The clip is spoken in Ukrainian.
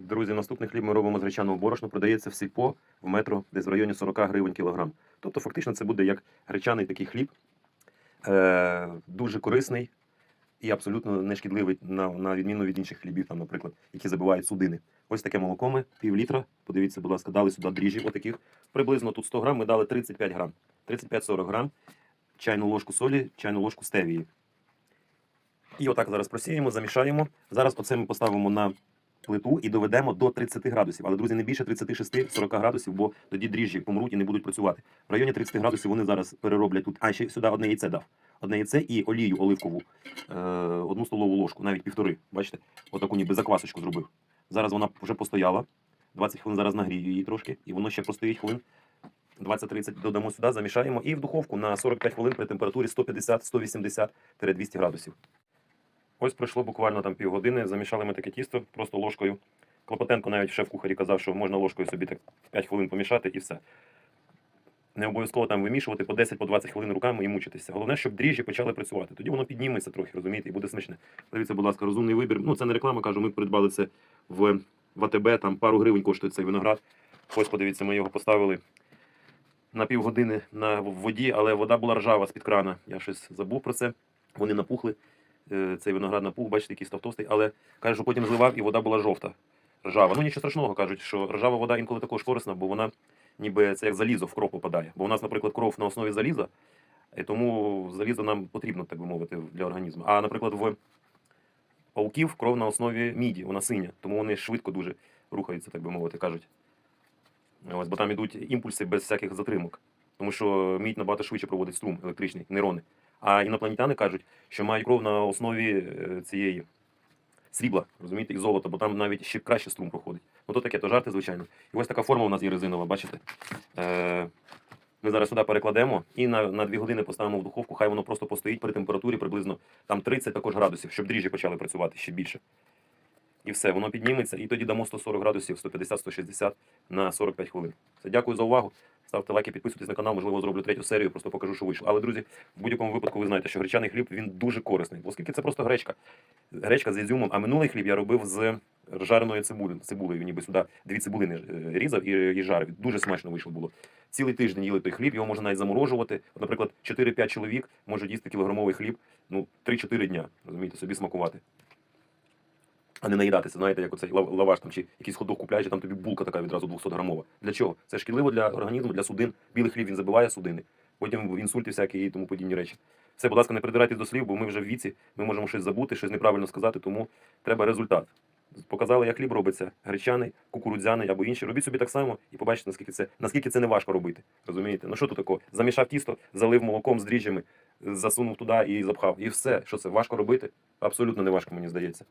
Друзі, наступний хліб ми робимо з гречаного борошна. Продається в сільпо в метро десь в районі 40 гривень кілограм. Тобто, фактично, це буде як гречаний такий хліб, е, дуже корисний і абсолютно не шкідливий на, на відміну від інших хлібів, там, наприклад, які забивають судини. Ось таке молоко ми, пів літра. Подивіться, будь ласка, дали сюди дріжджі, отаких. Приблизно тут 100 грам, ми дали 35 грам. 35-40 грам, чайну ложку солі, чайну ложку стевії. І отак зараз просіємо, замішаємо. Зараз оце ми поставимо на плиту і доведемо до 30 градусів. Але, друзі, не більше 36-40 градусів, бо тоді дріжджі помруть і не будуть працювати. В районі 30 градусів вони зараз перероблять тут. А ще сюди одне яйце дав. Одне яйце і олію оливкову, е, одну столову ложку, навіть півтори. Бачите, отаку ніби заквасочку зробив. Зараз вона вже постояла. 20 хвилин зараз нагрію її трошки, і воно ще простоїть хвилин 20-30 додамо сюди, замішаємо і в духовку на 45 хвилин при температурі 150-180-200 градусів. Ось пройшло буквально там півгодини. Замішали ми таке тісто просто ложкою. Клопотенко навіть шеф-кухарі казав, що можна ложкою собі так 5 хвилин помішати і все. Не обов'язково там вимішувати по 10-20 хвилин руками і мучитися. Головне, щоб дріжджі почали працювати. Тоді воно підніметься трохи, розумієте, і буде смачне. Дивіться, будь ласка, розумний вибір. Ну, це не реклама, кажу, ми придбали це в, АТБ, там пару гривень коштує цей виноград. Ось, подивіться, ми його поставили на півгодини на воді, але вода була ржава з-під крана. Я щось забув про це. Вони напухли. Е, Цей виноград напух, бачите, який став товстий, але каже, що потім зливав і вода була жовта. Ржава. Ну нічого страшного кажуть, що ржава вода інколи також корисна, бо вона ніби це як залізо в кров попадає. Бо у нас, наприклад, кров на основі заліза, і тому залізо нам потрібно, так би мовити, для організму. А, наприклад, в пауків кров на основі міді, вона синя, тому вони швидко дуже рухаються, так би мовити, кажуть. Ось, бо там ідуть імпульси без всяких затримок. Тому що мідь набагато швидше проводить струм електричний, нейрони. А інопланетяни кажуть, що мають кров на основі е, цієї срібла, розумієте, і золота, бо там навіть ще краще струм проходить. Ну то таке, то жарти, звичайно. І ось така форма у нас є резинова, бачите? Е, ми зараз сюди перекладемо і на, на 2 години поставимо в духовку, хай воно просто постоїть при температурі приблизно там 30 також градусів, щоб дріжджі почали працювати ще більше. І все, воно підніметься, і тоді дамо 140 градусів, 150-160 на 45 хвилин. Все, дякую за увагу. Ставте лайки, підписуйтесь на канал, можливо, зроблю третю серію, просто покажу, що вийшло. Але, друзі, в будь-якому випадку ви знаєте, що гречаний хліб він дуже корисний, оскільки це просто гречка. Гречка з ізюмом, а минулий хліб я робив з жареної цибулі, цибулею, ніби сюди дві цибулини е, різав і, і жарив. Дуже смачно вийшло було. Цілий тиждень їли той хліб, його можна навіть заморожувати. От, наприклад, 4-5 чоловік можуть їсти кілограмовий хліб ну, 3-4 дня, розумієте, собі смакувати. А не наїдатися, знаєте, як оцей лаваш там чи якийсь ходок купляєш, там тобі булка така відразу 200 грамова. Для чого? Це шкідливо для організму, для судин. Білий хліб він забиває судини, потім інсульти всякі і тому подібні речі. Все, будь ласка, не придирайтесь до слів, бо ми вже в віці, ми можемо щось забути, щось неправильно сказати, тому треба результат. Показали, як хліб робиться, гречаний, кукурудзяний або інший. Робіть собі так само і побачите, наскільки це, наскільки це не важко робити. Розумієте? Ну що тут такого? Замішав тісто, залив молоком з дріжджами, засунув туди і запхав. І все, що це важко робити? Абсолютно не важко, мені здається.